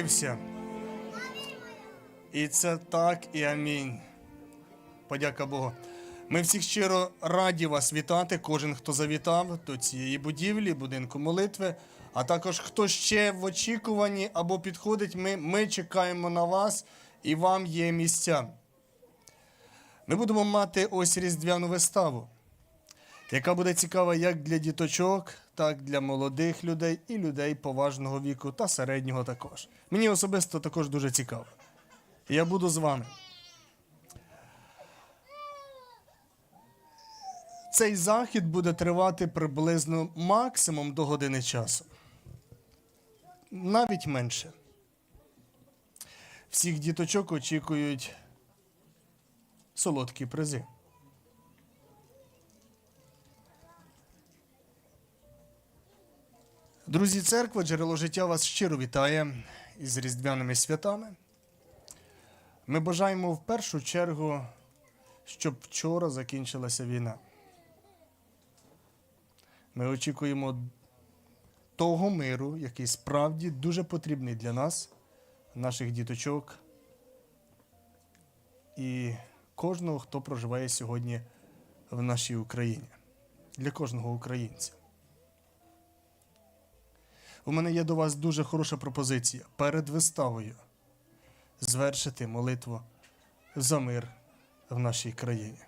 народився. І це так і амінь. Подяка Богу. Ми всіх щиро раді вас вітати. Кожен, хто завітав до цієї будівлі, будинку молитви. А також хто ще в очікуванні або підходить, ми, ми чекаємо на вас і вам є місця. Ми будемо мати ось різдвяну виставу, яка буде цікава як для діточок, так для молодих людей і людей поважного віку та середнього також. Мені особисто також дуже цікаво. Я буду з вами. Цей захід буде тривати приблизно максимум до години часу. Навіть менше. Всіх діточок очікують солодкі призи. Друзі, церква, джерело життя вас щиро вітає із різдвяними святами. Ми бажаємо в першу чергу, щоб вчора закінчилася війна. Ми очікуємо того миру, який справді дуже потрібний для нас, наших діточок і кожного, хто проживає сьогодні в нашій Україні, для кожного українця. У мене є до вас дуже хороша пропозиція перед виставою звершити молитву за мир в нашій країні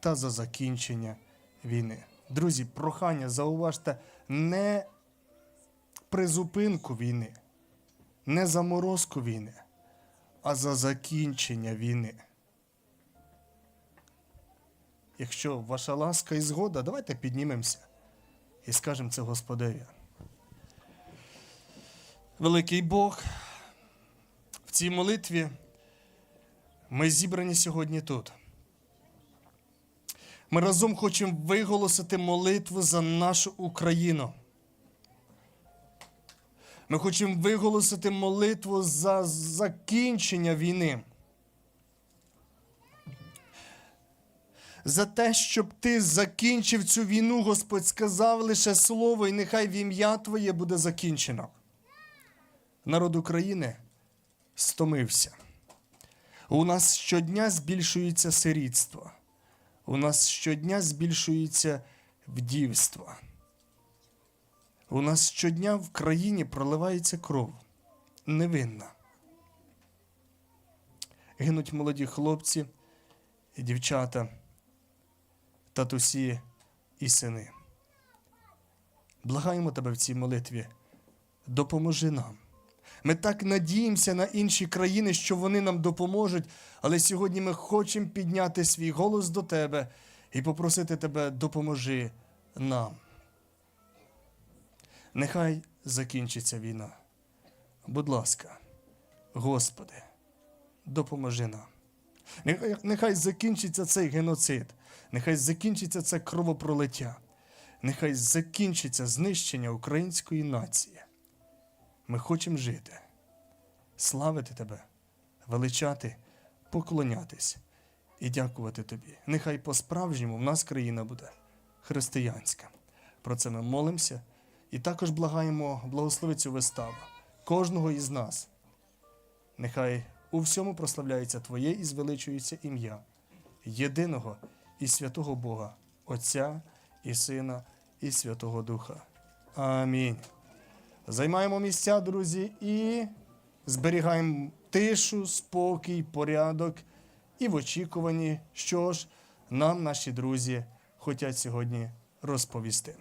та за закінчення війни. Друзі, прохання, зауважте, не призупинку війни, не заморозку війни, а за закінчення війни. Якщо ваша ласка і згода, давайте піднімемося і скажемо це Господеві. Великий Бог, в цій молитві ми зібрані сьогодні тут. Ми разом хочемо виголосити молитву за нашу Україну. Ми хочемо виголосити молитву за закінчення війни. За те, щоб ти закінчив цю війну, Господь сказав лише слово, і нехай в ім'я Твоє буде закінчено. Народ України стомився. У нас щодня збільшується сирітство. У нас щодня збільшується вдівство. У нас щодня в країні проливається кров невинна. Гинуть молоді хлопці дівчата, татусі і сини. Благаємо тебе в цій молитві. Допоможи нам. Ми так надіємося на інші країни, що вони нам допоможуть, але сьогодні ми хочемо підняти свій голос до тебе і попросити тебе, допоможи нам. Нехай закінчиться війна. Будь ласка, Господи, допоможи нам. Нехай, нехай закінчиться цей геноцид, нехай закінчиться це кровопролиття, нехай закінчиться знищення української нації. Ми хочемо жити, славити Тебе, величати, поклонятись і дякувати Тобі. Нехай по-справжньому в нас країна буде християнська. Про це ми молимося і також благаємо благослови цю виставу кожного із нас. Нехай у всьому прославляється Твоє і звеличується ім'я єдиного і святого Бога, Отця і Сина, і Святого Духа. Амінь. Займаємо місця, друзі, і зберігаємо тишу, спокій, порядок і в очікуванні, що ж нам наші друзі хочуть сьогодні розповісти.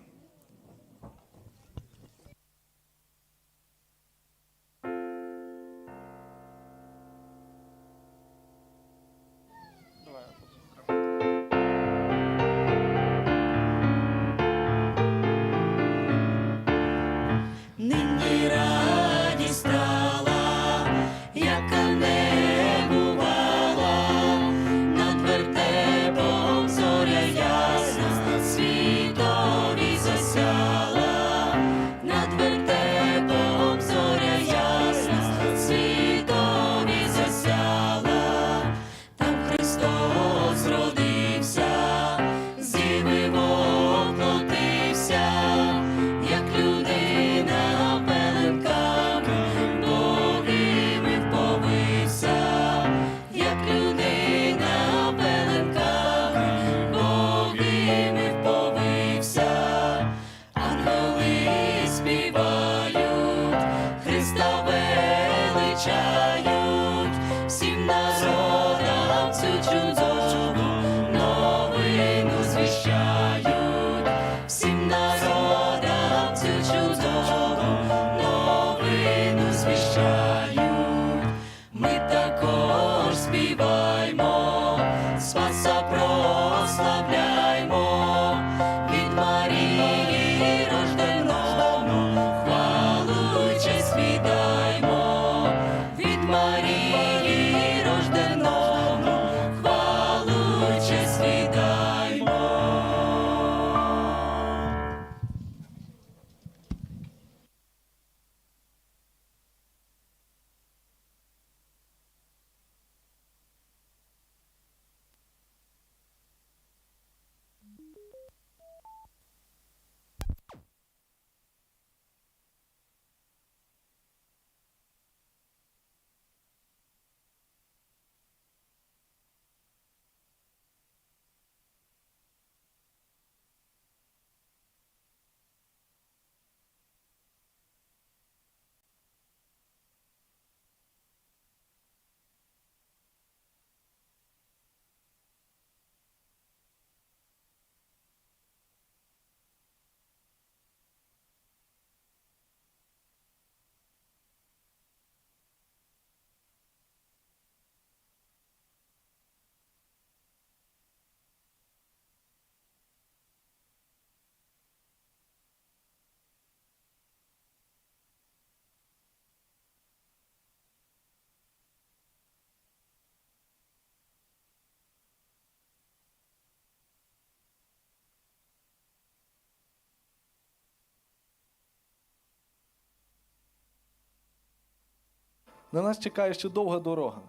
На нас чекає ще довга дорога.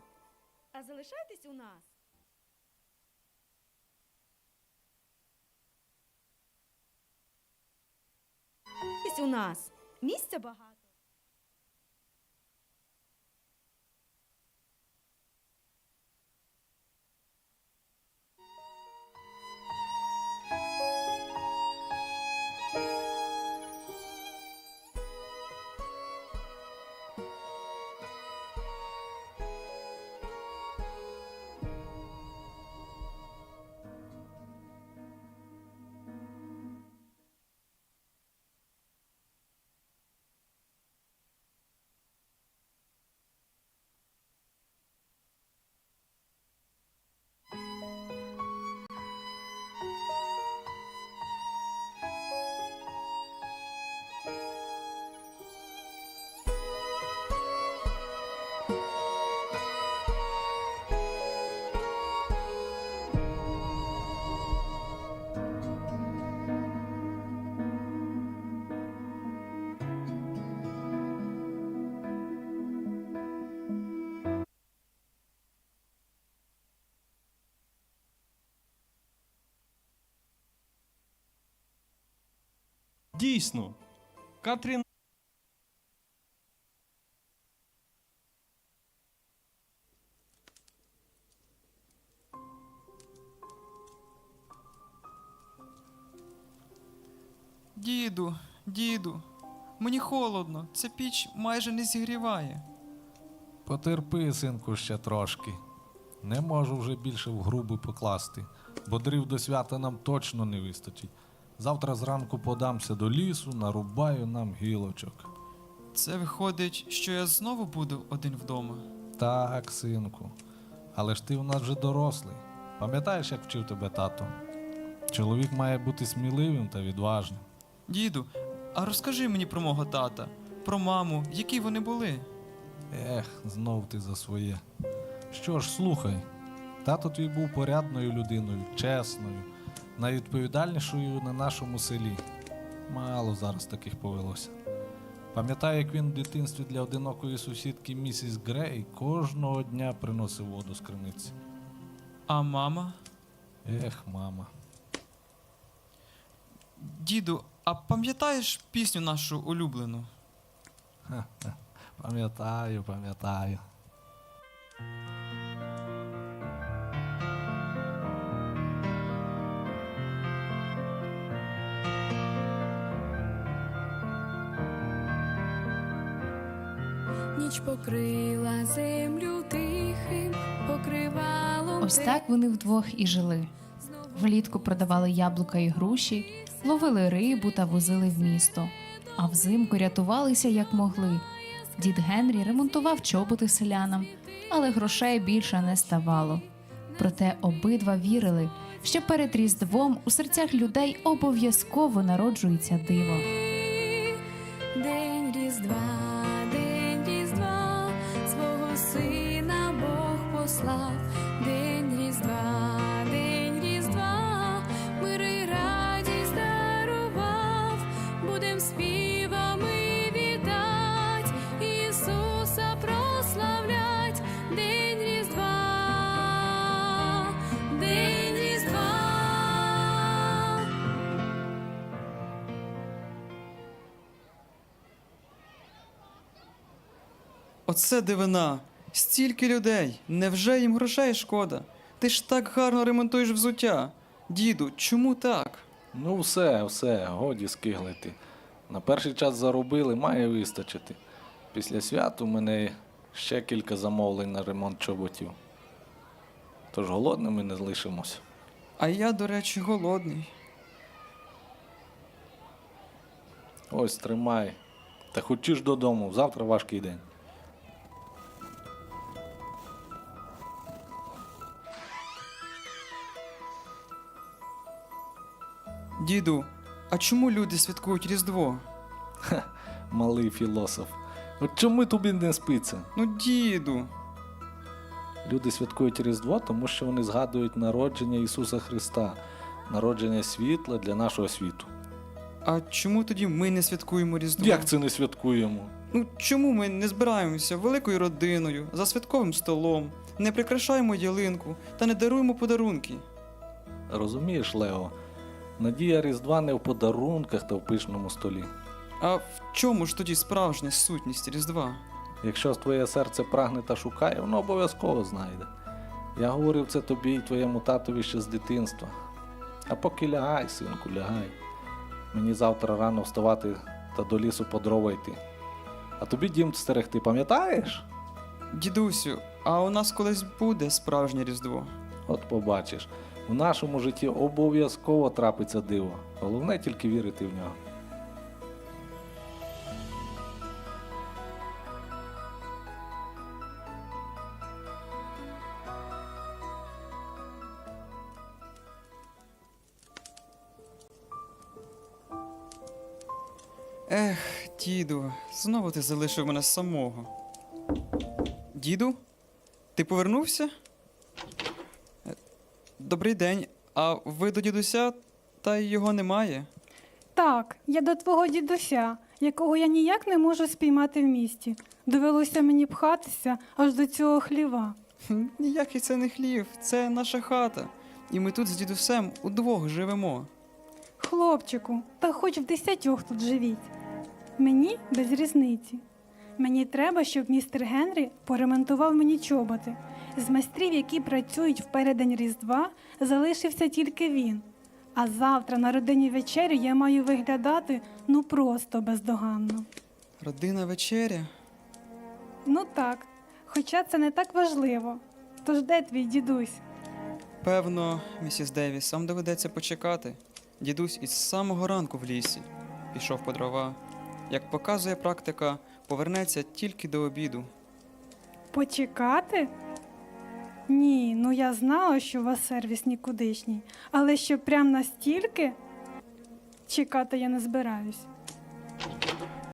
А залишайтесь у нас. Ось у нас. Місця багато. Дійсно, Катрін Діду, діду, мені холодно, ця піч майже не зігріває. Потерпи, синку, ще трошки. Не можу вже більше в груби покласти, бо дрів до свята нам точно не вистачить. Завтра зранку подамся до лісу, нарубаю нам гілочок. Це виходить, що я знову буду один вдома. Так, синку. Але ж ти у нас вже дорослий. Пам'ятаєш, як вчив тебе тато? Чоловік має бути сміливим та відважним. Діду, а розкажи мені про мого тата, про маму, які вони були. Ех, знов ти за своє. Що ж, слухай, тато твій був порядною людиною, чесною, найвідповідальнішою на нашому селі. Мало зараз таких повелося. Пам'ятаю, як він в дитинстві для одинокої сусідки місіс Грей кожного дня приносив воду з криниці. А мама? Ех, мама. Діду, а пам'ятаєш пісню нашу улюблену? Пам'ятаю, пам'ятаю. Ніч покрила землю тихим, покривалом. Ось так вони вдвох і жили. Влітку продавали яблука і груші, ловили рибу та возили в місто. А взимку рятувалися як могли. Дід Генрі ремонтував чоботи селянам, але грошей більше не ставало. Проте обидва вірили, що перед Різдвом у серцях людей обов'язково народжується диво. Оце дивина. Стільки людей. Невже їм грошей шкода? Ти ж так гарно ремонтуєш взуття. Діду, чому так? Ну, все, все, годі скиглити. На перший час заробили, має вистачити. Після свят у мене ще кілька замовлень на ремонт чоботів. Тож голодними не лишимось. А я, до речі, голодний. Ось тримай. Та хочеш додому, завтра важкий день. Діду, а чому люди святкують Різдво? Малий філософ. От чому тобі не спиться? Ну, діду. Люди святкують Різдво, тому що вони згадують народження Ісуса Христа, народження світла для нашого світу. А чому тоді ми не святкуємо Різдво? Як це не святкуємо? Ну чому ми не збираємося великою родиною, за святковим столом, не прикрашаємо ялинку та не даруємо подарунки? Розумієш, Лео, надія Різдва не в подарунках та в пишному столі. А в чому ж тоді справжня сутність Різдва? Якщо твоє серце прагне та шукає, воно обов'язково знайде. Я говорив це тобі і твоєму татові ще з дитинства. А поки лягай, синку, лягай. Мені завтра рано вставати та до лісу по дрова йти. А тобі дім стерегти, пам'ятаєш? Дідусю, а у нас колись буде справжнє Різдво. От побачиш, в нашому житті обов'язково трапиться диво. Головне тільки вірити в нього. Ех, діду, знову ти залишив мене самого. Діду, ти повернувся? Добрий день. А ви до дідуся, та й його немає. Так, я до твого дідуся, якого я ніяк не можу спіймати в місті. Довелося мені пхатися аж до цього хліва. Хм, Ніякий це не хлів, це наша хата. І ми тут з дідусем удвох живемо. Хлопчику, та хоч в десятьох тут живіть. Мені без різниці. Мені треба, щоб містер Генрі поремонтував мені чоботи. З майстрів, які працюють в передень Різдва, залишився тільки він. А завтра на родині вечерю я маю виглядати ну просто бездоганно. Родина вечеря. Ну так, хоча це не так важливо. Тож де твій дідусь? Певно, місіс Девіс, вам доведеться почекати. Дідусь із самого ранку в лісі пішов по дрова. Як показує практика, повернеться тільки до обіду. Почекати? Ні, ну я знала, що у вас сервіс нікудишній, але що прям настільки чекати я не збираюсь.